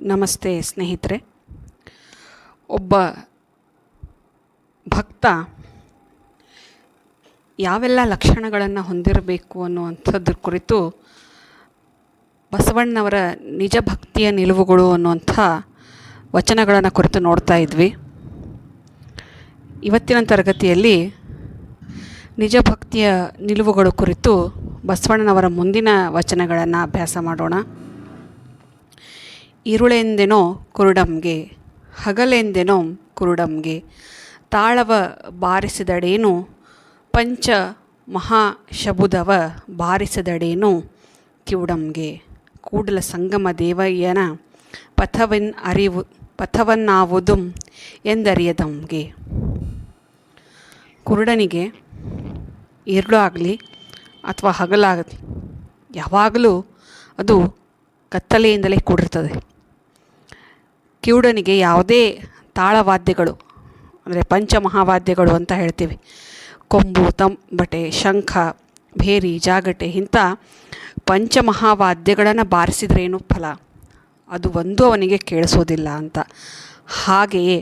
ನಮಸ್ತೆ ಸ್ನೇಹಿತರೆ. ಒಬ್ಬ ಭಕ್ತ ಯಾವೆಲ್ಲ ಲಕ್ಷಣಗಳನ್ನು ಹೊಂದಿರಬೇಕು ಅನ್ನುವಂಥದ್ರ ಕುರಿತು ಬಸವಣ್ಣವರ ನಿಜ ಭಕ್ತಿಯ ನಿಲುವುಗಳು ಅನ್ನುವಂಥ ವಚನಗಳನ್ನು ಕುರಿತು ನೋಡ್ತಾ ಇದ್ವಿ. ಇವತ್ತಿನ ತರಗತಿಯಲ್ಲಿ ನಿಜ ಭಕ್ತಿಯ ನಿಲುವುಗಳು ಕುರಿತು ಬಸವಣ್ಣನವರ ಮುಂದಿನ ವಚನಗಳನ್ನು ಅಭ್ಯಾಸ ಮಾಡೋಣ. ಇರುಳೆಂದೆನೋ ಕುರುಡಂಗೆ, ಹಗಲೆಂದೆನೋ ಕುರುಡಂಗೆ, ತಾಳವ ಬಾರಿಸಿದಡೇನು, ಪಂಚ ಮಹಾಶಬುದವ ಬಾರಿಸಿದಡೇನು ಕಿವುಡಂಗೆ. ಕೂಡಲ ಸಂಗಮ ದೇವಯ್ಯನ ಪಥವನ್ ಅರಿವು, ಪಥವನ್ನಾವುದು ಎಂದರಿಯದಂಗೆ. ಕುರುಡನಿಗೆ ಇರುಳು ಆಗಲಿ ಅಥವಾ ಹಗಲಾಗಲಿ, ಯಾವಾಗಲೂ ಅದು ಕತ್ತಲೆಯಿಂದಲೇ ಕೂಡಿರ್ತದೆ. ಕಿವುಡನಿಗೆ ಯಾವುದೇ ತಾಳವಾದ್ಯಗಳು, ಅಂದರೆ ಪಂಚಮಹಾವಾದ್ಯಗಳು ಅಂತ ಹೇಳ್ತೀವಿ. ಕೊಂಬು, ತಂಬಟೆ, ಶಂಖ, ಭೇರಿ, ಜಾಗಟೆ, ಇಂಥ ಪಂಚಮಹಾವಾದ್ಯಗಳನ್ನು ಬಾರಿಸಿದ್ರೇನು ಫಲ? ಅದು ಒಂದು ಅವನಿಗೆ ಕೇಳಿಸೋದಿಲ್ಲ ಅಂತ. ಹಾಗೆಯೇ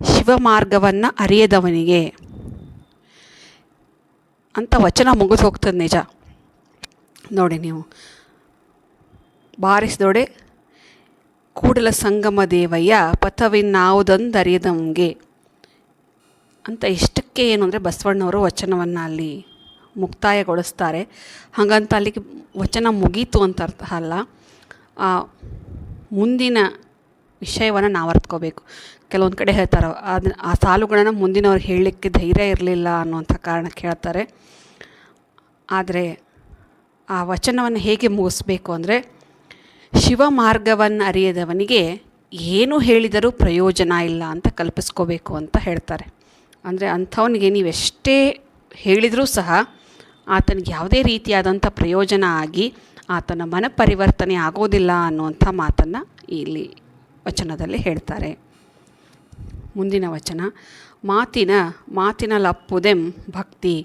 ಶಿವಮಾರ್ಗವನ್ನು ಅರಿಯದವನಿಗೆ ಅಂತ ವಚನ ಮುಗಿದು ಹೋಗ್ತದೆ ನಿಜ. ನೋಡಿ ನೀವು, ಬಾರಿಸಿದೊಡೆ ಕೂಡಲ ಸಂಗಮ ದೇವಯ್ಯ ಪಥವಿನ್ನಾವುದೊಂದರಿಯದಂಗೆ ಅಂತ ಇಷ್ಟಕ್ಕೆ ಏನು ಅಂದರೆ ಬಸವಣ್ಣವರು ವಚನವನ್ನು ಅಲ್ಲಿ ಮುಕ್ತಾಯಗೊಳಿಸ್ತಾರೆ. ಹಾಗಂತ ಅಲ್ಲಿಗೆ ವಚನ ಮುಗೀತು ಅಂತ ಅರ್ಥ ಅಲ್ಲ. ಮುಂದಿನ ವಿಷಯವನ್ನು ನಾವು ಅರ್ತ್ಕೋಬೇಕು. ಕೆಲವೊಂದು ಕಡೆ ಹೇಳ್ತಾರೆ ಅದನ್ನ ಆ ಸಾಲುಗಳನ್ನು ಮುಂದಿನವ್ರು ಹೇಳಲಿಕ್ಕೆ ಧೈರ್ಯ ಇರಲಿಲ್ಲ ಅನ್ನುವಂಥ ಕಾರಣಕ್ಕೆ ಹೇಳ್ತಾರೆ ಆದರೆ ಆ ವಚನವನ್ನು ಹೇಗೆ ಮುಗಿಸ್ಬೇಕು ಅಂದರೆ ಶಿವ ಮಾರ್ಗವನ್ನು ಅರಿಯದವನಿಗೆ ಏನು ಹೇಳಿದರೂ ಪ್ರಯೋಜನ ಇಲ್ಲ ಅಂತ ಕಲ್ಪಿಸ್ಕೋಬೇಕು ಅಂತ ಹೇಳ್ತಾರೆ. ಅಂದರೆ ಅಂಥವನಿಗೆ ನೀವೆಷ್ಟೇ ಹೇಳಿದರೂ ಸಹ ಆತನಿಗೆ ಯಾವುದೇ ರೀತಿಯಾದಂಥ ಪ್ರಯೋಜನ ಆಗಿ ಆತನ ಮನ ಪರಿವರ್ತನೆ ಆಗೋದಿಲ್ಲ ಅನ್ನುವಂಥ ಮಾತನ್ನು ಇಲ್ಲಿ ವಚನದಲ್ಲಿ ಹೇಳ್ತಾರೆ. ಮುಂದಿನ ವಚನ, ಮಾತಿನ ಮಾತಿನ ಲಪ್ಪುದೆಂ ಭಕ್ತಿ,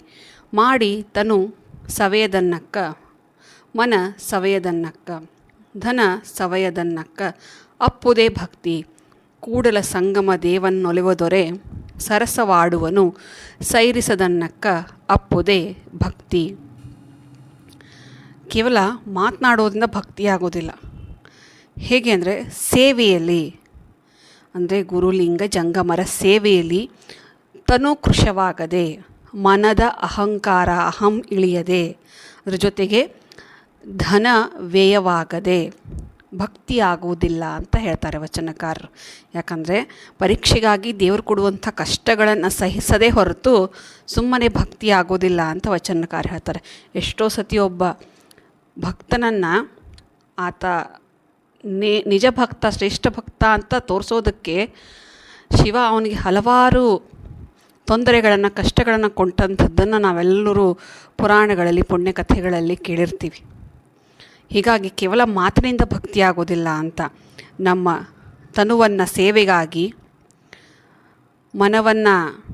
ಮಾಡಿ ತನು ಸವೆಯದನ್ನಕ್ಕ, ಮನ ಸವೆಯದನ್ನಕ್ಕ. ಧನ ಸವಯದನ್ನಕ್ಕ. ಅಪ್ಪುದೇ ಭಕ್ತಿ. ಕೂಡಲ ಸಂಗಮ ದೇವನ್ನೊಲಿವದೊರೆ ಸರಸವಾಡುವನು. ಸೈರಿಸದನ್ನಕ್ಕ ಅಪ್ಪುದೇ ಭಕ್ತಿ. ಕೇವಲ ಮಾತನಾಡೋದ್ರಿಂದ ಭಕ್ತಿ ಆಗೋದಿಲ್ಲ ಹೇಗೆ ಅಂದರೆ ಸೇವೆಯಲ್ಲಿ. ಅಂದರೆ ಗುರುಲಿಂಗ ಜಂಗಮರ ಸೇವೆಯಲ್ಲಿ ತನು ಕೃಶವಾಗದೆ ಮನದ ಅಹಂಕಾರ ಅಹಂ ಇಳಿಯದೆ. ಅದರ ಜೊತೆಗೆ ಧನ ವ್ಯಯವಾಗದೆ ಭಕ್ತಿ ಆಗುವುದಿಲ್ಲ ಅಂತ ಹೇಳ್ತಾರೆ ವಚನಕಾರರು. ಯಾಕಂದರೆ ಪರೀಕ್ಷೆಗಾಗಿ ದೇವರು ಕೊಡುವಂಥ ಕಷ್ಟಗಳನ್ನು ಸಹಿಸದೇ ಹೊರತು ಸುಮ್ಮನೆ ಭಕ್ತಿ ಆಗೋದಿಲ್ಲ ಅಂತ ವಚನಕಾರ ಹೇಳ್ತಾರೆ. ಎಷ್ಟೋ ಸತಿ ಒಬ್ಬ ಭಕ್ತನನ್ನು ಆತ ನಿಜ ಭಕ್ತ, ಶ್ರೇಷ್ಠ ಭಕ್ತ ಅಂತ ತೋರಿಸೋದಕ್ಕೆ ಶಿವ ಅವನಿಗೆ ಹಲವಾರು ತೊಂದರೆಗಳನ್ನು, ಕಷ್ಟಗಳನ್ನು ಕೊಟ್ಟಂಥದ್ದನ್ನು ನಾವೆಲ್ಲರೂ ಪುರಾಣಗಳಲ್ಲಿ, ಪುಣ್ಯಕಥೆಗಳಲ್ಲಿ ಕೇಳಿರ್ತೀವಿ. ಹೀಗಾಗಿ ಕೇವಲ ಮಾತಿನಿಂದ ಭಕ್ತಿಯಾಗೋದಿಲ್ಲ ಅಂತ ನಮ್ಮ ತನುವನ್ನು ಸೇವೆಗಾಗಿ ಮನವನ್ನು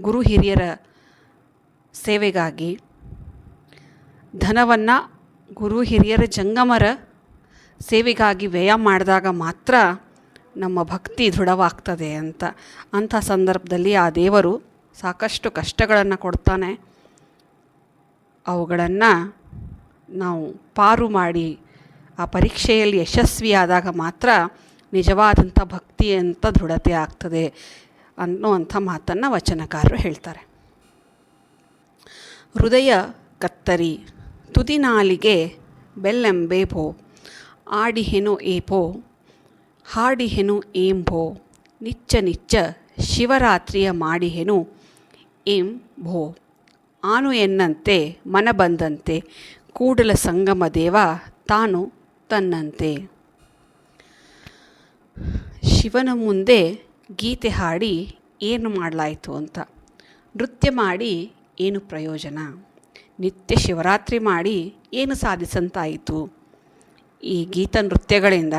ಗುರು ಹಿರಿಯರ ಸೇವೆಗಾಗಿ ಧನವನ್ನು ಗುರು ಹಿರಿಯರ ಜಂಗಮರ ಸೇವೆಗಾಗಿ ವ್ಯಯ ಮಾಡಿದಾಗ ಮಾತ್ರ ನಮ್ಮ ಭಕ್ತಿ ದೃಢವಾಗ್ತದೆ ಅಂತ. ಅಂಥ ಸಂದರ್ಭದಲ್ಲಿ ಆ ದೇವರು ಸಾಕಷ್ಟು ಕಷ್ಟಗಳನ್ನು ಕೊಡ್ತಾನೆ. ಅವುಗಳನ್ನು ನಾವು ಪಾರು ಮಾಡಿ ಆ ಪರೀಕ್ಷೆಯಲ್ಲಿ ಯಶಸ್ವಿಯಾದಾಗ ಮಾತ್ರ ನಿಜವಾದಂಥ ಭಕ್ತಿ ಅಂತ ದೃಢತೆ ಆಗ್ತದೆ ಅನ್ನುವಂಥ ಮಾತನ್ನು ವಚನಕಾರರು ಹೇಳ್ತಾರೆ. ಹೃದಯ ಕತ್ತರಿ, ತುದಿನಾಲಿಗೆ ಬೆಲ್ಲೆಂಬೇಭೋ ಆಡಿಹೆನು ಏಪೋ, ಹಾಡಿಹೆನು ಏಂಭೋ ನಿಚ್ಚ ನಿಚ್ಚ ಶಿವರಾತ್ರಿಯ ಮಾಡಿಹೆನು ಏಂ ಭೋ ಆನು ಎನ್ನಂತೆ, ಮನ ಬಂದಂತೆ ಕೂಡಲ ಸಂಗಮ ದೇವ ತಾನು ತನ್ನಂತೆ. ಶಿವನ ಮುಂದೆ ಗೀತೆ ಹಾಡಿ ಏನು ಮಾಡಲಾಯಿತು ಅಂತ. ನೃತ್ಯ ಮಾಡಿ ಏನು ಪ್ರಯೋಜನ. ನಿತ್ಯ ಶಿವರಾತ್ರಿ ಮಾಡಿ ಏನು ಸಾಧಿಸಂತಾಯಿತು. ಈ ಗೀತ ನೃತ್ಯಗಳಿಂದ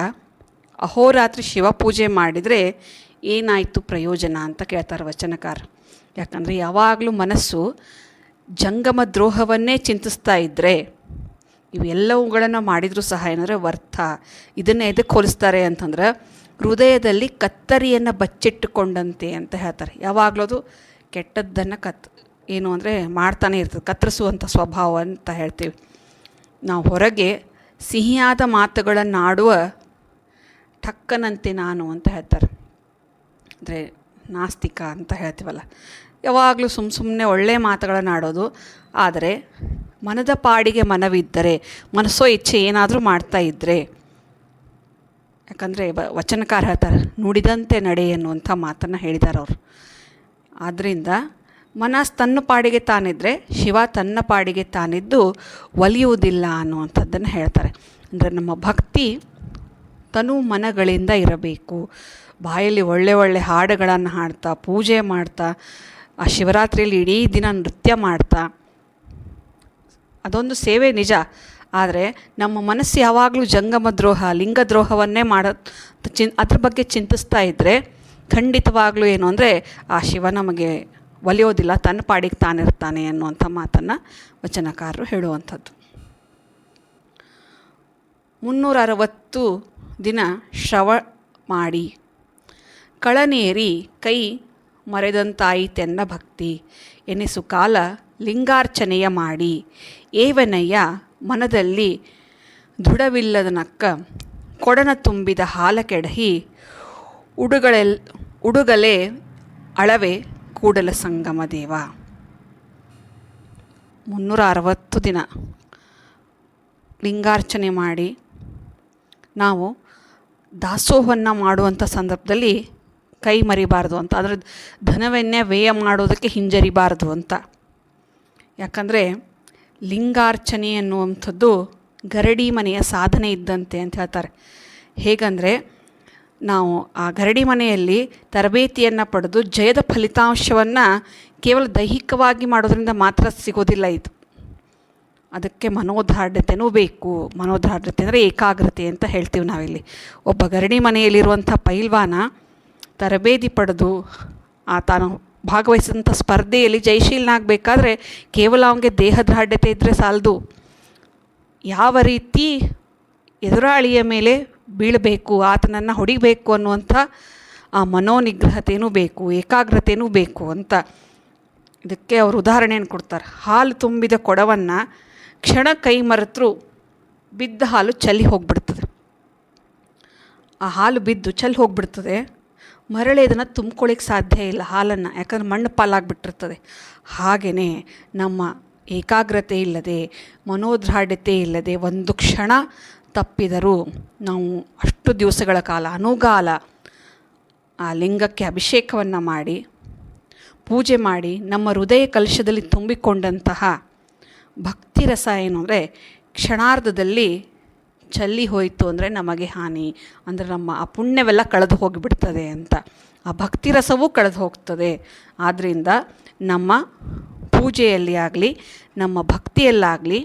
ಅಹೋರಾತ್ರಿ ಶಿವಪೂಜೆ ಮಾಡಿದರೆ ಏನಾಯಿತು ಪ್ರಯೋಜನ ಅಂತ ಕೇಳ್ತಾರೆ ವಚನಕಾರ. ಯಾಕಂದರೆ ಯಾವಾಗಲೂ ಮನಸ್ಸು ಜಂಗಮ ದ್ರೋಹವನ್ನೇ ಚಿಂತಿಸ್ತಾ ಇದ್ದರೆ ಇವೆಲ್ಲವುಗಳನ್ನು ಮಾಡಿದರೂ ಸಹ ಏನಂದರೆ ವರ್ಥ ಇದನ್ನು ಎದಕ್ಕೆ ಹೋಲಿಸ್ತಾರೆ ಅಂತಂದ್ರೆ ಹೃದಯದಲ್ಲಿ ಕತ್ತರಿಯನ್ನು ಬಚ್ಚಿಟ್ಟುಕೊಂಡಂತೆ ಅಂತ ಹೇಳ್ತಾರೆ. ಯಾವಾಗಲೂ ಅದು ಕೆಟ್ಟದ್ದನ್ನು ಕತ್, ಏನು ಅಂದರೆ ಮಾಡ್ತಾನೆ ಇರ್ತದೆ ಕತ್ತರಿಸುವಂಥ ಸ್ವಭಾವ ಅಂತ ಹೇಳ್ತೀವಿ. ನಾವು ಹೊರಗೆ ಸಿಹಿಯಾದ ಮಾತುಗಳನ್ನಾಡುವ ಠಕ್ಕನಂತೆ ನಾನು ಅಂತ ಹೇಳ್ತಾರೆ. ಅಂದರೆ ನಾಸ್ತಿಕ ಅಂತ ಹೇಳ್ತೀವಲ್ಲ. ಯಾವಾಗಲೂ ಸುಮ್ಮ ಸುಮ್ಮನೆ ಒಳ್ಳೆಯ ಮಾತುಗಳನ್ನು ಆಡೋದು ಆದರೆ ಮನದ ಪಾಡಿಗೆ ಮನವಿದ್ದರೆ, ಮನಸ್ಸೋ ಇಚ್ಛೆ ಏನಾದರೂ ಮಾಡ್ತಾ ಇದ್ದರೆ ಯಾಕಂದರೆ ವಚನಕಾರ ಹೇಳ್ತಾರೆ, ನುಡಿದಂತೆ ನಡೆ ಎನ್ನುವಂಥ ಮಾತನ್ನು ಹೇಳಿದ್ದಾರೆ ಅವರು. ಆದ್ದರಿಂದ ಮನಸ್ ತನ್ನ ಪಾಡಿಗೆ ತಾನಿದ್ದರೆ ಶಿವ ತನ್ನ ಪಾಡಿಗೆ ತಾನಿದ್ದು ಒಲಿಯುವುದಿಲ್ಲ ಅನ್ನುವಂಥದ್ದನ್ನು ಹೇಳ್ತಾರೆ. ಅಂದರೆ ನಮ್ಮ ಭಕ್ತಿ ತನು ಮನಗಳಿಂದ ಇರಬೇಕು. ಬಾಯಲ್ಲಿ ಒಳ್ಳೆ ಒಳ್ಳೆ ಹಾಡುಗಳನ್ನು ಹಾಡ್ತಾ, ಪೂಜೆ ಮಾಡ್ತಾ, ಆ ಶಿವರಾತ್ರಿಯಲ್ಲಿ ಇಡೀ ದಿನ ನೃತ್ಯ ಮಾಡ್ತಾ ಅದೊಂದು ಸೇವೆ ನಿಜ. ಆದರೆ ನಮ್ಮ ಮನಸ್ಸು ಯಾವಾಗಲೂ ಜಂಗಮ ದ್ರೋಹ, ಲಿಂಗ ದ್ರೋಹವನ್ನೇ ಮಾಡೋ, ಚಿನ್, ಅದ್ರ ಬಗ್ಗೆ ಚಿಂತಿಸ್ತಾ ಇದ್ದರೆ ಖಂಡಿತವಾಗಲೂ ಏನು ಅಂದರೆ ಆ ಶಿವ ನಮಗೆ ಒಲಿಯೋದಿಲ್ಲ, ತನ್ನ ಪಾಡಿಗೆ ತಾನಿರ್ತಾನೆ ಅನ್ನುವಂಥ ಮಾತನ್ನು ವಚನಕಾರರು ಹೇಳುವಂಥದ್ದು. ಮುನ್ನೂರ ಅರವತ್ತು ದಿನ ಶ್ರವ ಮಾಡಿ. ಕಳನೇರಿ ಕೈ ಮರೆದಂತಾಯಿತೆನ್ನ ಭಕ್ತಿ. ಎನಿಸು ಕಾಲ ಲಿಂಗಾರ್ಚನೆಯ ಮಾಡಿ. ಏವನಯ್ಯ ಮನದಲ್ಲಿ ದೃಢವಿಲ್ಲದನಕ್ಕ ಕೊಡನ ತುಂಬಿದ ಹಾಲ ಕೆಡಹಿ ಉಡುಗಳೆಲ್ ಉಡುಗಲೆ ಅಳವೆ ಕೂಡಲ ಸಂಗಮ ದೇವ. ಮುನ್ನೂರ ಅರವತ್ತು ದಿನ ಲಿಂಗಾರ್ಚನೆ ಮಾಡಿ ನಾವು ದಾಸೋಹವನ್ನು ಮಾಡುವಂಥ ಸಂದರ್ಭದಲ್ಲಿ ಕೈ ಮರಿಬಾರ್ದು ಅಂತ ಅದರ ಧನವನ್ನೇ ವ್ಯಯ ಮಾಡೋದಕ್ಕೆ ಹಿಂಜರಿಬಾರ್ದು ಅಂತ. ಯಾಕಂದರೆ ಲಿಂಗಾರ್ಚನೆ ಅನ್ನುವಂಥದ್ದು ಗರಡಿ ಮನೆಯ ಸಾಧನೆ ಇದ್ದಂತೆ ಅಂತ ಹೇಳ್ತಾರೆ. ಹೇಗಂದರೆ ನಾವು ಆ ಗರಡಿ ಮನೆಯಲ್ಲಿ ತರಬೇತಿಯನ್ನು ಪಡೆದು ಜಯದ ಫಲಿತಾಂಶವನ್ನು ಕೇವಲ ದೈಹಿಕವಾಗಿ ಮಾಡೋದರಿಂದ ಮಾತ್ರ ಸಿಗೋದಿಲ್ಲ ಇದು. ಅದಕ್ಕೆ ಮನೋದಾರ್ಢ್ಯತೆಯೂ ಬೇಕು. ಮನೋದಾರ್ಢ್ಯತೆ ಅಂದರೆ ಏಕಾಗ್ರತೆ ಅಂತ ಹೇಳ್ತೀವಿ ನಾವಿಲ್ಲಿ. ಒಬ್ಬ ಗರಡಿ ಮನೆಯಲ್ಲಿರುವಂಥ ಪೈಲ್ವಾನ ತರಬೇತಿ ಪಡೆದು ಆ ತಾನು ಭಾಗವಹಿಸಿದಂಥ ಸ್ಪರ್ಧೆಯಲ್ಲಿ ಜಯಶೀಲನಾಗಬೇಕಾದ್ರೆ ಕೇವಲ ಅವನಿಗೆ ದೇಹದಾರ್ಢ್ಯತೆ ಇದ್ದರೆ ಸಾಲದು. ಯಾವ ರೀತಿ ಎದುರಾಳಿಯ ಮೇಲೆ ಬೀಳಬೇಕು, ಆತನನ್ನು ಹೊಡಿಬೇಕು ಅನ್ನುವಂಥ ಆ ಮನೋನಿಗ್ರಹತೆಯೂ ಬೇಕು ಏಕಾಗ್ರತೆಯೂ ಬೇಕು ಅಂತ ಇದಕ್ಕೆ ಅವರು ಉದಾಹರಣೆಯನ್ನು ಕೊಡ್ತಾರೆ. ಹಾಲು ತುಂಬಿದ ಕೊಡವನ್ನು ಕ್ಷಣ ಕೈ ಮರೆತರೂ ಬಿದ್ದ ಹಾಲು ಚಲ್ಲಿ ಹೋಗ್ಬಿಡ್ತದೆ. ಆ ಹಾಲು ಬಿದ್ದು ಚಲ್ಲಿ ಹೋಗ್ಬಿಡ್ತದೆ. ಮರಳಿ ಇದನ್ನು ತುಂಬ್ಕೊಳ್ಳಿಕ್ಕೆ ಸಾಧ್ಯ ಇಲ್ಲ ಹಾಲನ್ನು, ಯಾಕಂದ್ರೆ ಮಣ್ಣು ಪಾಲಾಗಿಬಿಟ್ಟಿರ್ತದೆ. ಹಾಗೆಯೇ ನಮ್ಮ ಏಕಾಗ್ರತೆ ಇಲ್ಲದೆ ಮನೋದ್ರಾಢ್ಯತೆ ಇಲ್ಲದೆ ಒಂದು ಕ್ಷಣ ತಪ್ಪಿದರೂ ನಾವು ಅಷ್ಟು ದಿವಸಗಳ ಕಾಲ, ಅನುಗಾಲ ಆ ಲಿಂಗಕ್ಕೆ ಅಭಿಷೇಕವನ್ನು ಮಾಡಿ, ಪೂಜೆ ಮಾಡಿ, ನಮ್ಮ ಹೃದಯ ಕಲಶದಲ್ಲಿ ತುಂಬಿಕೊಂಡಂತಹ ಭಕ್ತಿ ರಸ ಏನು ಅಂದರೆ ಕ್ಷಣಾರ್ಧದಲ್ಲಿ ಚಲ್ಲಿ ಹೋಯಿತು ಅಂದರೆ ನಮಗೆ ಹಾನಿ, ಅಂದರೆ ನಮ್ಮ ಆ ಪುಣ್ಯವೆಲ್ಲ ಕಳೆದು ಹೋಗಿಬಿಡ್ತದೆ ಅಂತ. ಆ ಭಕ್ತಿ ರಸವೂ ಕಳೆದು ಹೋಗ್ತದೆ. ಆದ್ದರಿಂದ ನಮ್ಮ ಪೂಜೆಯಲ್ಲಿ ಆಗಲಿ, ನಮ್ಮ ಭಕ್ತಿಯಲ್ಲಾಗಲಿ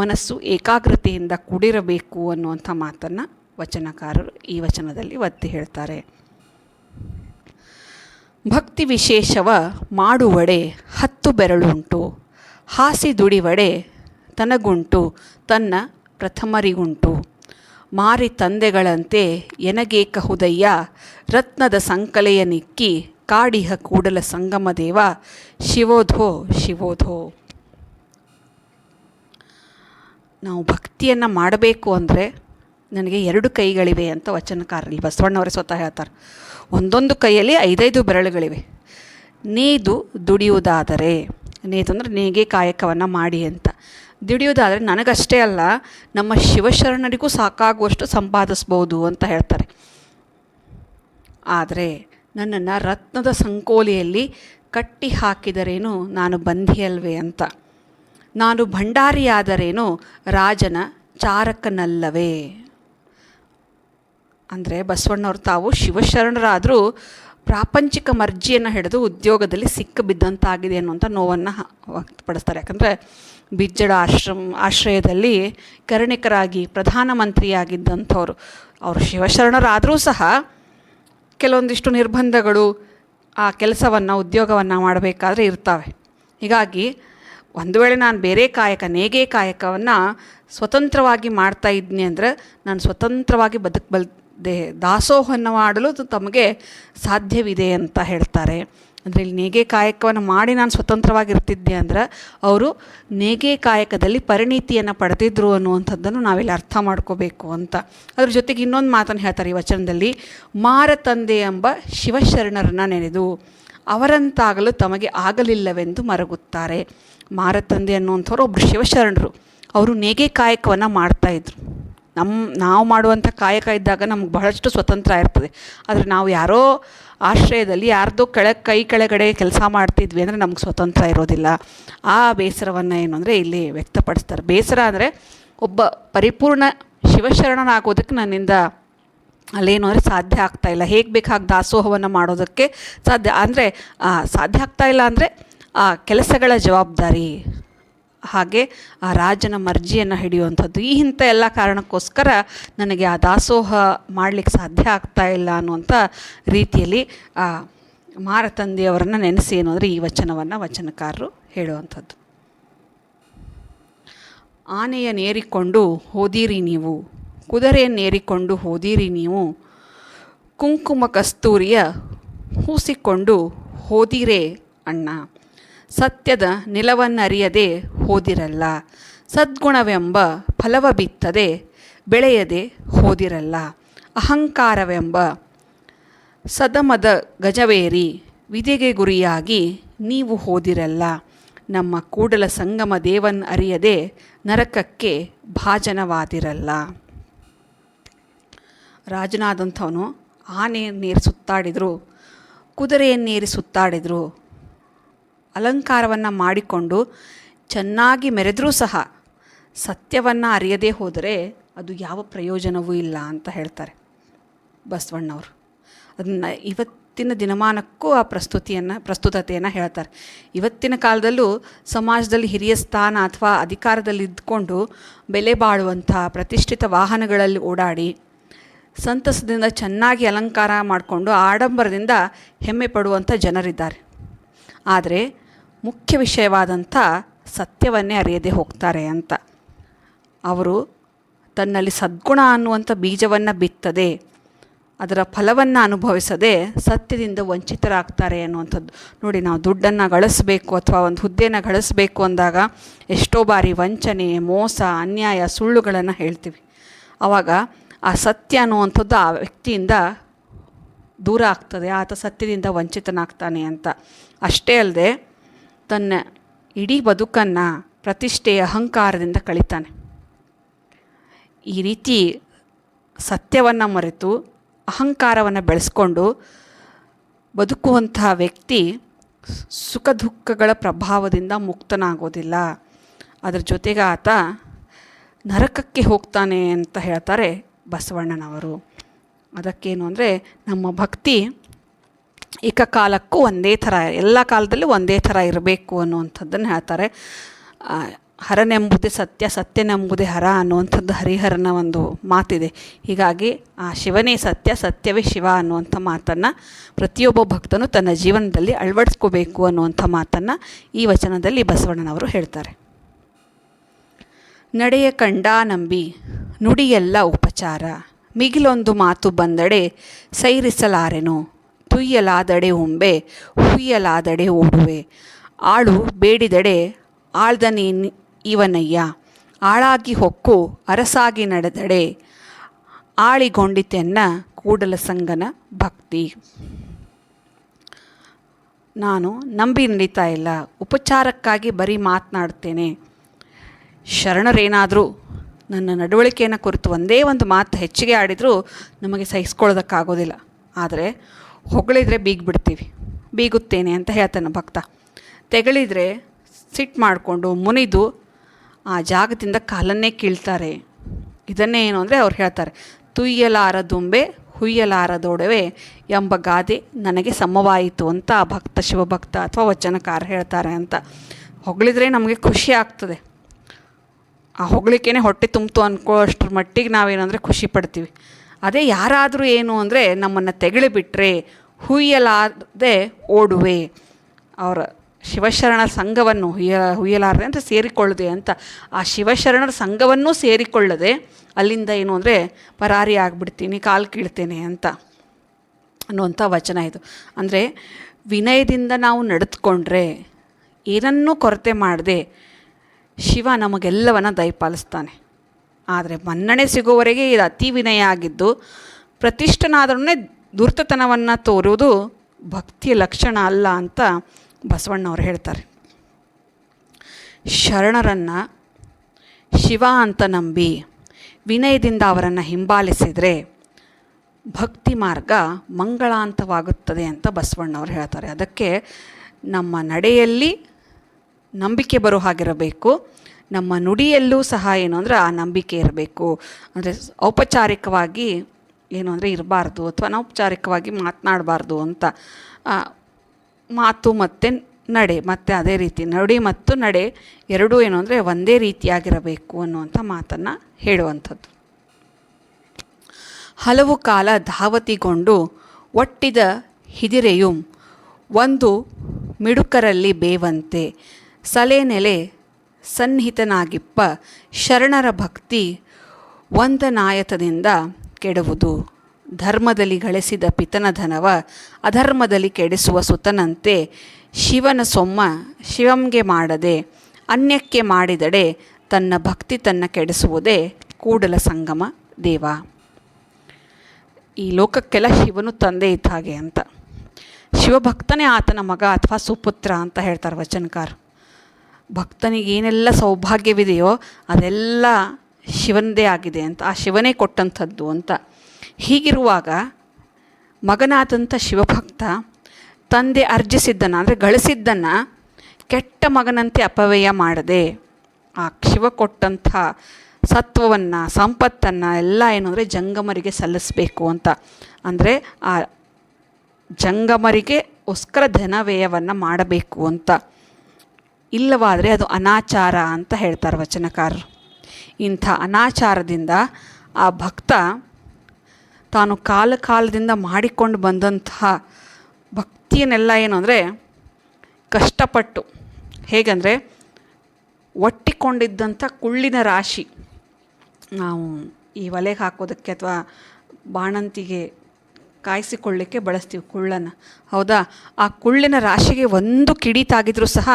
ಮನಸ್ಸು ಏಕಾಗ್ರತೆಯಿಂದ ಕೂಡಿರಬೇಕು ಅನ್ನುವಂಥ ಮಾತನ್ನು ವಚನಕಾರರು ಈ ವಚನದಲ್ಲಿ ಒತ್ತಿ ಹೇಳ್ತಾರೆ. ಭಕ್ತಿ ವಿಶೇಷವ ಮಾಡುವಡೆ ಹತ್ತು ಬೆರಳುಂಟು, ಹಾಸಿ ದುಡಿವಡೆ ತನಗುಂಟು, ತನ್ನ ಪ್ರಥಮರಿಗುಂಟು. ಮಾರಿ ತಂದೆಗಳಂತೆ ಎನಗೇಕಹುದಯ್ಯ ರತ್ನದ ಸಂಕಲೆಯ ನಿಕ್ಕಿ ಕಾಡಿಹ ಕೂಡಲ ಸಂಗಮ ದೇವ ಶಿವೋಧೋ ಶಿವೋಧೋ. ನಾವು ಭಕ್ತಿಯನ್ನು ಮಾಡಬೇಕು ಅಂದರೆ ನನಗೆ ಎರಡು ಕೈಗಳಿವೆ ಅಂತ ವಚನಕಾರರಲ್ಲಿ ಬಸವಣ್ಣವರೇ ಸ್ವತಃ ಹೇಳ್ತಾರೆ. ಒಂದೊಂದು ಕೈಯಲ್ಲಿ ಐದೈದು ಬೆರಳುಗಳಿವೆ. ನೇದು ದುಡಿಯುವುದಾದರೆ ನೇದು ಅಂದರೆ ನೇಗೆ ಕಾಯಕವನ್ನು ಮಾಡಿ ಅಂತ. ದುಡಿಯೋದಾದರೆ ನನಗಷ್ಟೇ ಅಲ್ಲ, ನಮ್ಮ ಶಿವಶರಣರಿಗೂ ಸಾಕಾಗುವಷ್ಟು ಸಂಪಾದಿಸ್ಬೋದು ಅಂತ ಹೇಳ್ತಾರೆ. ಆದರೆ ನನ್ನನ್ನು ರತ್ನದ ಸಂಕೋಲಿಯಲ್ಲಿ ಕಟ್ಟಿ ಹಾಕಿದರೇನು ನಾನು ಬಂಧಿಯಲ್ವೇ ಅಂತ. ನಾನು ಭಂಡಾರಿಯಾದರೇನು ರಾಜನ ಚಾರಕನಲ್ಲವೇ. ಅಂದರೆ ಬಸವಣ್ಣವ್ರು ತಾವು ಶಿವಶರಣರಾದರೂ ಪ್ರಾಪಂಚಿಕ ಮರ್ಜಿಯನ್ನು ಹಿಡಿದು ಉದ್ಯೋಗದಲ್ಲಿ ಸಿಕ್ಕಿಬಿದ್ದಂತಾಗಿದೆ ಅನ್ನುವಂಥ ನೋವನ್ನು ವ್ಯಕ್ತಪಡಿಸ್ತಾರೆ. ಯಾಕಂದರೆ ಬಿಜ್ಜಡ ಆಶ್ರಮ ಆಶ್ರಯದಲ್ಲಿ ಕರ್ಣಿಕರಾಗಿ ಪ್ರಧಾನಮಂತ್ರಿಯಾಗಿದ್ದಂಥವ್ರು. ಅವರು ಶಿವಶರಣರಾದರೂ ಸಹ ಕೆಲವೊಂದಿಷ್ಟು ನಿರ್ಬಂಧಗಳು ಆ ಕೆಲಸವನ್ನು, ಉದ್ಯೋಗವನ್ನು ಮಾಡಬೇಕಾದ್ರೆ ಇರ್ತವೆ. ಹೀಗಾಗಿ ಒಂದು ವೇಳೆ ನಾನು ಬೇರೆ ಕಾಯಕ, ನೇಗೆ ಕಾಯಕವನ್ನು ಸ್ವತಂತ್ರವಾಗಿ ಮಾಡ್ತಾ ಇದ್ನಿ ಅಂದರೆ ನಾನು ಸ್ವತಂತ್ರವಾಗಿ ಬದುಕಬಲ್ದೆ, ದಾಸೋಹವನ್ನು ಮಾಡಲು ತಮಗೆ ಸಾಧ್ಯವಿದೆ ಅಂತ ಹೇಳ್ತಾರೆ. ಅಂದರೆ ಇಲ್ಲಿ ನೇಗೆ ಕಾಯಕವನ್ನು ಮಾಡಿ ನಾನು ಸ್ವತಂತ್ರವಾಗಿರ್ತಿದ್ದೆ ಅಂದ್ರೆ ಅವರು ನೇಗೆ ಕಾಯಕದಲ್ಲಿ ಪರಿಣಿತಿಯನ್ನು ಪಡೆದಿದ್ರು ಅನ್ನುವಂಥದ್ದನ್ನು ನಾವಿಲ್ಲಿ ಅರ್ಥ ಮಾಡ್ಕೋಬೇಕು ಅಂತ. ಅದ್ರ ಜೊತೆಗೆ ಇನ್ನೊಂದು ಮಾತನ್ನು ಹೇಳ್ತಾರೆ ಈ ವಚನದಲ್ಲಿ ಮಾರತಂದೆ ಎಂಬ ಶಿವಶರಣರನ್ನ ನೆನೆದು ಅವರಂತಾಗಲು ತಮಗೆ ಆಗಲಿಲ್ಲವೆಂದು ಮರಗುತ್ತಾರೆ. ಮಾರತಂದೆ ಅನ್ನುವಂಥವ್ರು ಒಬ್ಬರು ಶಿವಶರಣರು. ಅವರು ನೇಗೆ ಕಾಯಕವನ್ನು ಮಾಡ್ತಾಯಿದ್ರು ನಮ್ಮ ನಾವು ಮಾಡುವಂಥ ಕಾಯಕ ಇದ್ದಾಗ ನಮ್ಗೆ ಬಹಳಷ್ಟು ಸ್ವತಂತ್ರ ಇರ್ತದೆ. ಆದರೆ ನಾವು ಯಾರೋ ಆಶ್ರಯದಲ್ಲಿ ಯಾರ್ದೋ ಕೆಳ, ಕೈ ಕೆಳಗಡೆ ಕೆಲಸ ಮಾಡ್ತಿದ್ವಿ ಅಂದರೆ ನಮ್ಗೆ ಸ್ವತಂತ್ರ ಇರೋದಿಲ್ಲ. ಆ ಬೇಸರವನ್ನು ಏನು ಅಂದರೆ ಇಲ್ಲಿ ವ್ಯಕ್ತಪಡಿಸ್ತಾರೆ. ಬೇಸರ ಅಂದರೆ ಒಬ್ಬ ಪರಿಪೂರ್ಣ ಶಿವಶರಣನಾಗೋದಕ್ಕೆ ನನ್ನಿಂದ ಅಲ್ಲೇನು ಅಂದರೆ ಸಾಧ್ಯ ಆಗ್ತಾ ಇಲ್ಲ. ಹೇಗೆ ಬೇಕಾಗಿ ದಾಸೋಹವನ್ನು ಮಾಡೋದಕ್ಕೆ ಸಾಧ್ಯ, ಅಂದರೆ ಸಾಧ್ಯ ಆಗ್ತಾ ಇಲ್ಲ ಅಂದರೆ ಆ ಕೆಲಸಗಳ ಜವಾಬ್ದಾರಿ ಹಾಗೆ ಆ ರಾಜನ ಮರ್ಜಿಯನ್ನು ಹಿಡಿಯುವಂಥದ್ದು. ಈ ಇಂಥ ಎಲ್ಲ ಕಾರಣಕ್ಕೋಸ್ಕರ ನನಗೆ ಆ ದಾಸೋಹ ಮಾಡಲಿಕ್ಕೆ ಸಾಧ್ಯ ಆಗ್ತಾ ಇಲ್ಲ ಅನ್ನುವಂಥ ರೀತಿಯಲ್ಲಿ ಆ ಮಾರತಂದೆಯವರನ್ನು ನೆನೆಸಿ ಏನು ಅಂದರೆ ಈ ವಚನವನ್ನು ವಚನಕಾರರು ಹೇಳುವಂಥದ್ದು. ಆನೆಯನ್ನೇರಿಕೊಂಡು ಹೋದಿರಿ ನೀವು ಕುದುರೆಯನ್ನೇರಿಕೊಂಡು ಹೋದಿರಿ ನೀವು, ಕುಂಕುಮ ಕಸ್ತೂರಿಯ ಹೂಸಿಕೊಂಡು ಹೋದಿರೇ ಅಣ್ಣ. ಸತ್ಯದ ನಿಲವನ್ನರಿಯದೆ ಹೋದಿರಲ್ಲ. ಸದ್ಗುಣವೆಂಬ ಫಲವ ಬಿತ್ತದೆ ಬೆಳೆಯದೆ ಹೋದಿರಲ್ಲ. ಅಹಂಕಾರವೆಂಬ ಸದಮದ ಗಜವೇರಿ ವಿಧಿಗೆ ಗುರಿಯಾಗಿ ನೀವು ಹೋದಿರಲ್ಲ. ನಮ್ಮ ಕೂಡಲ ಸಂಗಮ ದೇವನ್ ಅರಿಯದೆ ನರಕಕ್ಕೆ ಭಾಜನವಾದಿರಲ್ಲ. ರಾಜನಾದಂಥವನು ಆನೆಯನ್ನೇರಿ ಸುತ್ತಾಡಿದರು, ಕುದುರೆಯನ್ನೇರಿ ಸುತ್ತಾಡಿದರು ಅಲಂಕಾರವನ್ನು ಮಾಡಿಕೊಂಡು ಚೆನ್ನಾಗಿ ಮೆರೆದರೂ ಸಹ ಸತ್ಯವನ್ನು ಅರಿಯದೇ ಹೋದರೆ ಅದು ಯಾವ ಪ್ರಯೋಜನವೂ ಇಲ್ಲ ಅಂತ ಹೇಳ್ತಾರೆ ಬಸವಣ್ಣವರು. ಅದನ್ನು ಇವತ್ತಿನ ದಿನಮಾನಕ್ಕೂ ಆ ಪ್ರಸ್ತುತಿಯನ್ನು, ಪ್ರಸ್ತುತತೆಯನ್ನು ಹೇಳ್ತಾರೆ. ಇವತ್ತಿನ ಕಾಲದಲ್ಲೂ ಸಮಾಜದಲ್ಲಿ ಹಿರಿಯ ಸ್ಥಾನ ಅಥವಾ ಅಧಿಕಾರದಲ್ಲಿ ಇದ್ಕೊಂಡು ಬೆಲೆ ಬಾಳುವಂಥ ಪ್ರತಿಷ್ಠಿತ ವಾಹನಗಳಲ್ಲಿ ಓಡಾಡಿ ಸಂತಸದಿಂದ ಚೆನ್ನಾಗಿ ಅಲಂಕಾರ ಮಾಡಿಕೊಂಡು ಆಡಂಬರದಿಂದ ಹೆಮ್ಮೆ ಪಡುವಂಥ ಜನರಿದ್ದಾರೆ. ಆದರೆ ಮುಖ್ಯ ವಿಷಯವಾದಂಥ ಸತ್ಯವನ್ನೇ ಅರಿಯದೆ ಹೋಗ್ತಾರೆ ಅಂತ. ಅವರು ತನ್ನಲ್ಲಿ ಸದ್ಗುಣ ಅನ್ನುವಂಥ ಬೀಜವನ್ನು ಬಿತ್ತದೆ, ಅದರ ಫಲವನ್ನು ಅನುಭವಿಸದೆ ಸತ್ಯದಿಂದ ವಂಚಿತರಾಗ್ತಾರೆ ಅನ್ನುವಂಥದ್ದು. ನೋಡಿ, ನಾವು ದುಡ್ಡನ್ನು ಗಳಿಸ್ಬೇಕು ಅಥವಾ ಒಂದು ಹುದ್ದೆನ ಗಳಿಸ್ಬೇಕು ಅಂದಾಗ ಎಷ್ಟೋ ಬಾರಿ ವಂಚನೆ, ಮೋಸ, ಅನ್ಯಾಯ, ಸುಳ್ಳುಗಳನ್ನು ಹೇಳ್ತೀವಿ. ಆವಾಗ ಆ ಸತ್ಯ ಅನ್ನುವಂಥದ್ದು ಆ ವ್ಯಕ್ತಿಯಿಂದ ದೂರ ಆಗ್ತದೆ, ಆತ ಸತ್ಯದಿಂದ ವಂಚಿತನಾಗ್ತಾನೆ ಅಂತ. ಅಷ್ಟೇ ಅಲ್ಲದೆ ತನ್ನ ಇಡೀ ಬದುಕನ್ನು ಪ್ರತಿಷ್ಠೆಯ ಅಹಂಕಾರದಿಂದ ಕಳಿತಾನೆ. ಈ ರೀತಿ ಸತ್ಯವನ್ನು ಮರೆತು ಅಹಂಕಾರವನ್ನು ಬೆಳೆಸ್ಕೊಂಡು ಬದುಕುವಂತಹ ವ್ಯಕ್ತಿ ಸುಖ ದುಃಖಗಳ ಪ್ರಭಾವದಿಂದ ಮುಕ್ತನಾಗೋದಿಲ್ಲ. ಅದರ ಜೊತೆಗೆ ಆತ ನರಕಕ್ಕೆ ಹೋಗ್ತಾನೆ ಅಂತ ಹೇಳ್ತಾರೆ ಬಸವಣ್ಣನವರು. ಅದಕ್ಕೇನು ಅಂದರೆ ನಮ್ಮ ಭಕ್ತಿ ಏಕಕಾಲಕ್ಕೂ ಒಂದೇ ಥರ, ಎಲ್ಲ ಕಾಲದಲ್ಲೂ ಒಂದೇ ಥರ ಇರಬೇಕು ಅನ್ನುವಂಥದ್ದನ್ನು ಹೇಳ್ತಾರೆ. ಹರನೆಂಬುದೇ ಸತ್ಯ, ಸತ್ಯನೆಂಬುದೇ ಹರ ಅನ್ನುವಂಥದ್ದು ಹರಿಹರನ ಒಂದು ಮಾತಿದೆ. ಹೀಗಾಗಿ ಆ ಶಿವನೇ ಸತ್ಯ, ಸತ್ಯವೇ ಶಿವ ಅನ್ನುವಂಥ ಮಾತನ್ನು ಪ್ರತಿಯೊಬ್ಬ ಭಕ್ತನು ತನ್ನ ಜೀವನದಲ್ಲಿ ಅಳವಡಿಸ್ಕೋಬೇಕು ಅನ್ನುವಂಥ ಮಾತನ್ನು ಈ ವಚನದಲ್ಲಿ ಬಸವಣ್ಣನವರು ಹೇಳ್ತಾರೆ. ನಡೆಯ ಕಂಡ ನಂಬಿ, ನುಡಿಯೆಲ್ಲ ಉಪಚಾರ, ಮಿಗಿಲೊಂದು ಮಾತು ಬಂದಡೆ ಸೈರಿಸಲಾರೆನು ತುಯ್ಯಲಾದಡೆ ಉಂಬೆ ಹುಯ್ಯಲಾದಡೆ ಓಡುವೆ. ಆಳು ಬೇಡಿದಡೆ, ಆಳ್ದನಿ ಇವನಯ್ಯ. ಆಳಾಗಿ ಹೊಕ್ಕು, ಅರಸಾಗಿ ನಡೆದಡೆ. ಆಳಿಗೊಂಡಿತೆನ್ನ ಕೂಡಲ ಸಂಗನ ಭಕ್ತಿ. ನಾನು ನಂಬಿ ನಡೀತಾ ಇಲ್ಲ, ಉಪಚಾರಕ್ಕಾಗಿ ಬರೀ ಮಾತನಾಡ್ತೇನೆ. ಶರಣರೇನಾದರೂ ನನ್ನ ನಡವಳಿಕೆಯನ್ನು ಕುರಿತು ಒಂದೇ ಒಂದು ಮಾತು ಹೆಚ್ಚಿಗೆ ಆಡಿದರೂ ನಮಗೆ ಸಹಿಸ್ಕೊಳ್ಳೋದಕ್ಕಾಗೋದಿಲ್ಲ. ಆದರೆ ಹೊಗಳಿದ್ರೆ ಬೀಗ್ಬಿಡ್ತೀವಿ. ಬೀಗುತ್ತೇನೆ ಅಂತ ಹೇಳ್ತಾನೆ ಭಕ್ತ. ತೆಗಳಿದ್ರೆ ಸಿಟ್ಟು ಮಾಡಿಕೊಂಡು ಮುನಿದು ಆ ಜಾಗದಿಂದ ಕಾಲನ್ನೇ ಕೀಳ್ತಾರೆ. ಇದನ್ನೇ ಏನು ಅಂದರೆ ಅವ್ರು ಹೇಳ್ತಾರೆ, ತುಯ್ಯಲಾರ ದುಂಬೆ ಹುಯ್ಯಲಾರದೊಡವೆ ಎಂಬ ಗಾದೆ ನನಗೆ ಸಮವಾಯಿತು ಅಂತ ಭಕ್ತ, ಶಿವಭಕ್ತ ಅಥವಾ ವಚನಕಾರ ಹೇಳ್ತಾರೆ ಅಂತ. ಹೊಗಳಿದ್ರೆ ನಮಗೆ ಖುಷಿ ಆಗ್ತದೆ. ಆ ಹೊಗಳಿಕೆನೇ ಹೊಟ್ಟೆ ತುಂಬಿತು ಅನ್ಕೊಳ್ಳೋಷ್ಟ್ರ ಮಟ್ಟಿಗೆ ನಾವೇನಂದರೆ ಖುಷಿ ಪಡ್ತೀವಿ. ಅದೇ ಯಾರಾದರೂ ಏನು ಅಂದರೆ ನಮ್ಮನ್ನು ತೆಗಳಿಬಿಟ್ರೆ ಹುಯ್ಯಲಾರದೆ ಓಡುವೆ. ಅವರ ಶಿವಶರಣ ಸಂಘವನ್ನು ಹುಯ್ಯ, ಹುಯ್ಯಲಾರದೆ ಅಂತ ಸೇರಿಕೊಳ್ಳದೆ ಅಂತ. ಆ ಶಿವಶರಣರ ಸಂಘವನ್ನೂ ಸೇರಿಕೊಳ್ಳದೆ ಅಲ್ಲಿಂದ ಏನು ಅಂದರೆ ಪರಾರಿ ಆಗಿಬಿಡ್ತೀನಿ, ಕಾಲು ಕೀಳ್ತೇನೆ ಅಂತ ಅನ್ನುವಂಥ ವಚನ ಇದು. ಅಂದರೆ ವಿನಯದಿಂದ ನಾವು ನಡೆದುಕೊಂಡ್ರೆ ಏನನ್ನೂ ಕೊರತೆ ಮಾಡದೆ ಶಿವ ನಮಗೆಲ್ಲವನ್ನು ದಯಪಾಲಿಸ್ತಾನೆ. ಆದರೆ ಮನ್ನಣೆ ಸಿಗುವವರೆಗೆ ಇದು ಅತಿ ವಿನಯ ಆಗಿದ್ದು ಪ್ರತಿಷ್ಠನಾದ್ರೂ ದುರ್ತತನವನ್ನು ತೋರುವುದು ಭಕ್ತಿಯ ಲಕ್ಷಣ ಅಲ್ಲ ಅಂತ ಬಸವಣ್ಣವ್ರು ಹೇಳ್ತಾರೆ. ಶರಣರನ್ನು ಶಿವ ಅಂತ ನಂಬಿ ವಿನಯದಿಂದ ಅವರನ್ನು ಹಿಂಬಾಲಿಸಿದರೆ ಭಕ್ತಿ ಮಾರ್ಗ ಮಂಗಳಾಂತವಾಗುತ್ತದೆ ಅಂತ ಬಸವಣ್ಣವ್ರು ಹೇಳ್ತಾರೆ. ಅದಕ್ಕೆ ನಮ್ಮ ನಡೆಯಲ್ಲಿ ನಂಬಿಕೆ ಬರೋ ಹಾಗಿರಬೇಕು. ನಮ್ಮ ನುಡಿಯಲ್ಲೂ ಸಹ ಏನು ಅಂದರೆ ಆ ನಂಬಿಕೆ ಇರಬೇಕು. ಅಂದರೆ ಔಪಚಾರಿಕವಾಗಿ ಏನು ಅಂದರೆ ಇರಬಾರ್ದು ಅಥವಾ ಅನೌಪಚಾರಿಕವಾಗಿ ಮಾತನಾಡಬಾರ್ದು ಅಂತ ಮಾತು ಮತ್ತು ನಡೆ, ಮತ್ತು ಅದೇ ರೀತಿ ನುಡಿ ಮತ್ತು ನಡೆ ಎರಡೂ ಏನು ಅಂದರೆ ಒಂದೇ ರೀತಿಯಾಗಿರಬೇಕು ಅನ್ನುವಂಥ ಮಾತನ್ನು ಹೇಳುವಂಥದ್ದು. ಹಲವು ಕಾಲ ಧಾವತಿಗೊಂಡು ಒಟ್ಟಿದ ಹಿದಿರೆಯು ಒಂದು ಮಿಡುಕರಲ್ಲಿ ಬೇವಂತೆ ಸಲೆ ನೆಲೆ ಸನ್ನಿಹಿತನಾಗಿಪ್ಪ, ಶರಣರ ಭಕ್ತಿ ವಂದನಾಯತದಿಂದ ಕೆಡುವುದು. ಧರ್ಮದಲ್ಲಿ ಗಳಿಸಿದ ಪಿತನ ಧನವ, ಅಧರ್ಮದಲ್ಲಿ ಕೆಡಿಸುವ ಸುತನಂತೆ ಶಿವನ ಸೊಮ್ಮ ಶಿವಂಗೆ ಮಾಡದೆ, ಅನ್ಯಕ್ಕೆ ಮಾಡಿದಡೆ ತನ್ನ ಭಕ್ತಿ ತನ್ನ ಕೆಡಿಸುವುದೇ ಕೂಡಲ ಸಂಗಮ ದೇವ. ಈ ಲೋಕಕ್ಕೆಲ್ಲ ಶಿವನು ತಂದೆ ಇದ್ದ ಹಾಗೆ ಅಂತ. ಶಿವಭಕ್ತನೇ ಆತನ ಮಗ ಅಥವಾ ಸುಪುತ್ರ ಅಂತ ಹೇಳ್ತಾರೆ ವಚನಕಾರ. ಭಕ್ತನಿಗೆ ಏನೆಲ್ಲ ಸೌಭಾಗ್ಯವಿದೆಯೋ ಅದೆಲ್ಲ ಶಿವನದೇ ಆಗಿದೆ ಅಂತ, ಆ ಶಿವನೇ ಕೊಟ್ಟಂಥದ್ದು ಅಂತ. ಹೀಗಿರುವಾಗ ಮಗನಾದಂಥ ಶಿವಭಕ್ತ ತಂದೆ ಅರ್ಜಿಸಿದ್ದನ್ನು, ಅಂದರೆ ಗಳಿಸಿದ್ದನ್ನು ಕೆಟ್ಟ ಮಗನಂತೆ ಅಪವ್ಯಯ ಮಾಡದೆ, ಆ ಶಿವ ಕೊಟ್ಟಂಥ ಸತ್ವವನ್ನು, ಸಂಪತ್ತನ್ನು ಎಲ್ಲ ಏನು ಅಂದರೆ ಜಂಗಮರಿಗೆ ಸಲ್ಲಿಸಬೇಕು ಅಂತ. ಅಂದರೆ ಆ ಜಂಗಮರಿಗೆ ಉಸ್ಕರ ಧನವ್ಯಯವನ್ನು ಮಾಡಬೇಕು ಅಂತ. ಇಲ್ಲವಾದರೆ ಅದು ಅನಾಚಾರ ಅಂತ ಹೇಳ್ತಾರೆ ವಚನಕಾರರು. ಇಂಥ ಅನಾಚಾರದಿಂದ ಆ ಭಕ್ತ ತಾನು ಕಾಲ ಕಾಲದಿಂದ ಮಾಡಿಕೊಂಡು ಬಂದಂತಹ ಭಕ್ತಿಯನ್ನೆಲ್ಲ ಏನು ಅಂದರೆ ಕಷ್ಟಪಟ್ಟು, ಹೇಗಂದರೆ ಒಟ್ಟಿಕೊಂಡಿದ್ದಂಥ ಕುಳ್ಳಿನ ರಾಶಿ. ನಾವು ಈ ಒಲೆಗೆ ಹಾಕೋದಕ್ಕೆ ಅಥವಾ ಬಾಣಂತಿಗೆ ಕಾಯಿಸಿಕೊಳ್ಳಿಕ್ಕೆ ಬಳಸ್ತೀವಿ ಕುಳ್ಳನ್ನು. ಹೌದಾ? ಆ ಕುಳ್ಳಿನ ರಾಶಿಗೆ ಒಂದು ಕಿಡಿ ತಾಗಿದ್ರೂ ಸಹ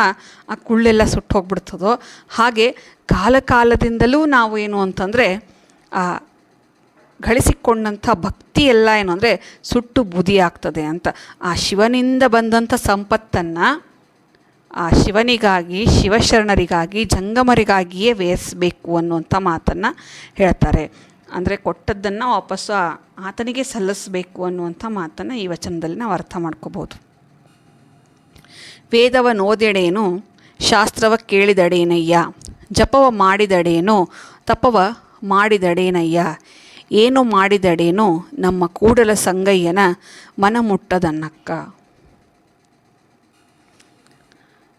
ಆ ಕುಳ್ಳೆಲ್ಲ ಸುಟ್ಟು ಹೋಗ್ಬಿಡ್ತದೋ? ಹಾಗೆ ಕಾಲಕಾಲದಿಂದಲೂ ನಾವು ಏನು ಅಂತಂದರೆ, ಆ ಗಳಿಸಿಕೊಂಡಂಥ ಭಕ್ತಿ ಎಲ್ಲ ಏನು ಅಂದರೆ ಸುಟ್ಟು ಬುದಿ ಆಗ್ತದೆ ಅಂತ. ಆ ಶಿವನಿಂದ ಬಂದಂಥ ಸಂಪತ್ತನ್ನು ಆ ಶಿವನಿಗಾಗಿ, ಶಿವಶರಣರಿಗಾಗಿ, ಜಂಗಮರಿಗಾಗಿಯೇ ವ್ಯಯಿಸಬೇಕು ಅನ್ನುವಂಥ ಮಾತನ್ನು ಹೇಳ್ತಾರೆ. ಅಂದರೆ ಕೊಟ್ಟದ್ದನ್ನು ವಾಪಸ್ಸು ಆತನಿಗೆ ಸಲ್ಲಿಸಬೇಕು ಅನ್ನುವಂಥ ಮಾತನ್ನು ಈ ವಚನದಲ್ಲಿ ನಾವು ಅರ್ಥ ಮಾಡ್ಕೋಬೋದು. ವೇದವ ನೋದೆಡೇನು ಶಾಸ್ತ್ರವ ಕೇಳಿದಡೇನಯ್ಯ, ಜಪವ ಮಾಡಿದಡೇನು ತಪವ ಮಾಡಿದಡೇನಯ್ಯ, ಏನು ಮಾಡಿದಡೇನು ನಮ್ಮ ಕೂಡಲ ಸಂಗಯ್ಯನ ಮನ ಮುಟ್ಟದನ್ನಕ್ಕ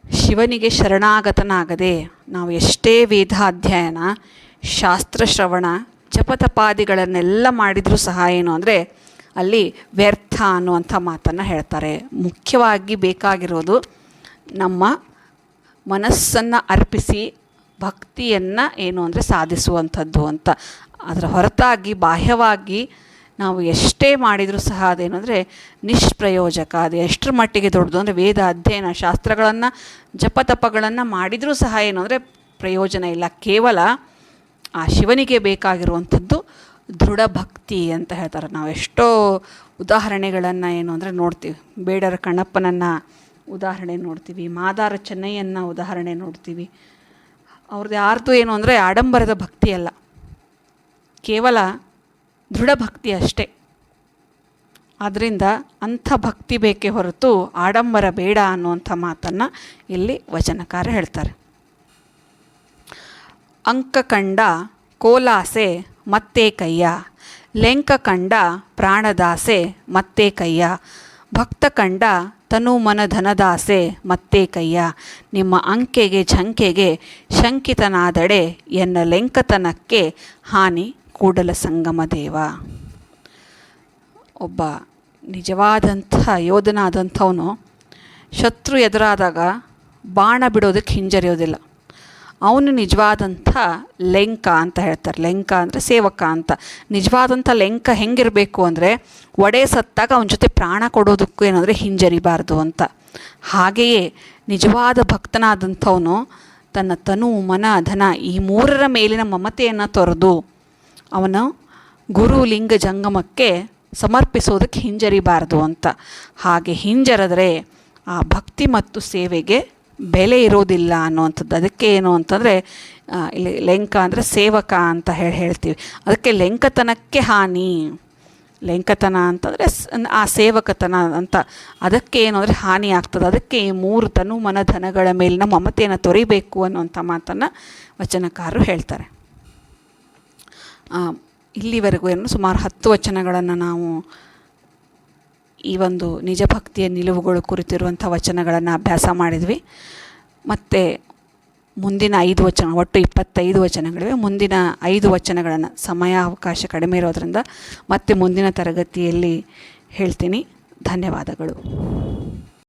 ಶಿವನಿಗೆ ಶರಣಾಗತನಾಗದೆ ನಾವು ಎಷ್ಟೇ ವೇದಾಧ್ಯಯನ ಶಾಸ್ತ್ರ ಶ್ರವಣ ಜಪತಪಾದಿಗಳನ್ನೆಲ್ಲ ಮಾಡಿದರೂ ಸಹ ಏನು ಅಂದರೆ ಅಲ್ಲಿ ವ್ಯರ್ಥ ಅನ್ನುವಂಥ ಮಾತನ್ನು ಹೇಳ್ತಾರೆ. ಮುಖ್ಯವಾಗಿ ಬೇಕಾಗಿರೋದು ನಮ್ಮ ಮನಸ್ಸನ್ನು ಅರ್ಪಿಸಿ ಭಕ್ತಿಯನ್ನು ಏನು ಅಂದರೆ ಸಾಧಿಸುವಂಥದ್ದು ಅಂತ. ಅದರ ಹೊರತಾಗಿ ಬಾಹ್ಯವಾಗಿ ನಾವು ಎಷ್ಟೇ ಮಾಡಿದರೂ ಸಹ ಅದೇನು ಅಂದರೆ ನಿಷ್ಪ್ರಯೋಜಕ, ಅದು ಎಷ್ಟರ ಮಟ್ಟಿಗೆ ದೊಡ್ಡದು ಅಂದರೆ ವೇದ ಅಧ್ಯಯನ ಶಾಸ್ತ್ರಗಳನ್ನು, ಜಪತಪಗಳನ್ನು ಮಾಡಿದರೂ ಸಹ ಏನು ಅಂದರೆ ಪ್ರಯೋಜನ ಇಲ್ಲ. ಕೇವಲ ಆ ಶಿವನಿಗೆ ಬೇಕಾಗಿರುವಂಥದ್ದು ದೃಢ ಭಕ್ತಿ ಅಂತ ಹೇಳ್ತಾರೆ. ನಾವು ಎಷ್ಟೋ ಉದಾಹರಣೆಗಳನ್ನು ಏನು ಅಂದರೆ ನೋಡ್ತೀವಿ. ಬೇಡರ ಕಣ್ಣಪ್ಪನನ್ನು ಉದಾಹರಣೆ ನೋಡ್ತೀವಿ. ಮಾದಾರ ಚೆನ್ನೈಯನ್ನು ಉದಾಹರಣೆ ನೋಡ್ತೀವಿ. ಅವ್ರದ್ದು ಯಾರ್ದು ಏನು ಅಂದರೆ ಆಡಂಬರದ ಭಕ್ತಿ ಅಲ್ಲ. ಕೇವಲ ದೃಢ ಭಕ್ತಿ ಅಷ್ಟೇ. ಆದ್ದರಿಂದ ಅಂಥ ಭಕ್ತಿ ಬೇಕೇ ಹೊರತು ಆಡಂಬರ ಬೇಡ ಅನ್ನುವಂಥ ಮಾತನ್ನು ಇಲ್ಲಿ ವಚನಕಾರ ಹೇಳ್ತಾರೆ. ಅಂಕ ಕಂಡ ಕೋಲಾಸೆ ಮತ್ತೆ ಕಯ್ಯ. ಲೆಂಕ ಕಂಡ ಪ್ರಾಣದಾಸೆ ಮತ್ತೆ ಕಯ್ಯ. ಭಕ್ತ ಕಂಡ ತನು ಮನ ಧನದಾಸೆ ಮತ್ತೆ ಕಯ್ಯ. ನಿಮ್ಮ ಅಂಕೆಗೆ ಝಂಕೆಗೆ ಶಂಕಿತನಾದಡೆ ಎನ್ನ ಲೆಂಕತನಕ್ಕೆ ಹಾನಿ ಕೂಡಲ ಸಂಗಮ ದೇವ. ಒಬ್ಬ ನಿಜವಾದಂಥ ಯೋಧನಾದಂಥವನು ಶತ್ರು ಎದುರಾದಾಗ ಬಾಣ ಬಿಡೋದಕ್ಕೆ ಹಿಂಜರಿಯೋದಿಲ್ಲ. ಅವನು ನಿಜವಾದಂಥ ಲೆಂಕ ಅಂತ ಹೇಳ್ತಾರೆ. ಲೆಂಕ ಅಂದರೆ ಸೇವಕ ಅಂತ. ನಿಜವಾದಂಥ ಲೆಂಕ ಹೆಂಗಿರಬೇಕು ಅಂದರೆ ಒಡೆ ಸತ್ತಾಗ ಅವನ ಜೊತೆ ಪ್ರಾಣ ಕೊಡೋದಕ್ಕೂ ಏನಂದರೆ ಹಿಂಜರಿಬಾರ್ದು ಅಂತ. ಹಾಗೆಯೇ ನಿಜವಾದ ಭಕ್ತನಾದಂಥವನು ತನ್ನ ತನು, ಮನ, ಧನ ಈ ಮೂರರ ಮೇಲಿನ ಮಮತೆಯನ್ನು ತೊರೆದು ಅವನು ಗುರು ಲಿಂಗ ಜಂಗಮಕ್ಕೆ ಸಮರ್ಪಿಸೋದಕ್ಕೆ ಹಿಂಜರಿಬಾರ್ದು ಅಂತ. ಹಾಗೆ ಹಿಂಜರಿದ್ರೆ ಆ ಭಕ್ತಿ ಮತ್ತು ಸೇವೆಗೆ ಬೆಲೆ ಇರೋದಿಲ್ಲ ಅನ್ನುವಂಥದ್ದು. ಅದಕ್ಕೆ ಏನು ಅಂತಂದರೆ ಇಲ್ಲಿ ಲೆಂಕ ಅಂದರೆ ಸೇವಕ ಅಂತ ಹೇಳಿ ಹೇಳ್ತೀವಿ. ಅದಕ್ಕೆ ಲೆಂಕತನಕ್ಕೆ ಹಾನಿ. ಲೆಂಕತನ ಅಂತಂದರೆ ಆ ಸೇವಕತನ ಅಂತ. ಅದಕ್ಕೆ ಏನು ಅಂದರೆ ಹಾನಿ ಆಗ್ತದೆ. ಅದಕ್ಕೆ ಈ ಮೂರು ತನು ಮನಧನಗಳ ಮೇಲಿನ ಮಮತೆಯನ್ನು ತೊರಿಬೇಕು ಅನ್ನುವಂಥ ಮಾತನ್ನು ವಚನಕಾರರು ಹೇಳ್ತಾರೆ. ಇಲ್ಲಿವರೆಗೂ ಏನು ಸುಮಾರು ಹತ್ತು ವಚನಗಳನ್ನು ನಾವು ಈ ಒಂದು ನಿಜ ಭಕ್ತಿಯ ನಿಲುವುಗಳು ಕುರಿತಿರುವಂಥ ವಚನಗಳನ್ನು ಅಭ್ಯಾಸ ಮಾಡಿದ್ವಿ. ಮತ್ತು ಮುಂದಿನ ಐದು ವಚನ, ಒಟ್ಟು ಇಪ್ಪತ್ತೈದು ವಚನಗಳಿವೆ. ಮುಂದಿನ ಐದು ವಚನಗಳನ್ನು ಸಮಯ ಅವಕಾಶ ಕಡಿಮೆ ಇರೋದರಿಂದ ಮತ್ತೆ ಮುಂದಿನ ತರಗತಿಯಲ್ಲಿ ಹೇಳ್ತೀನಿ. ಧನ್ಯವಾದಗಳು.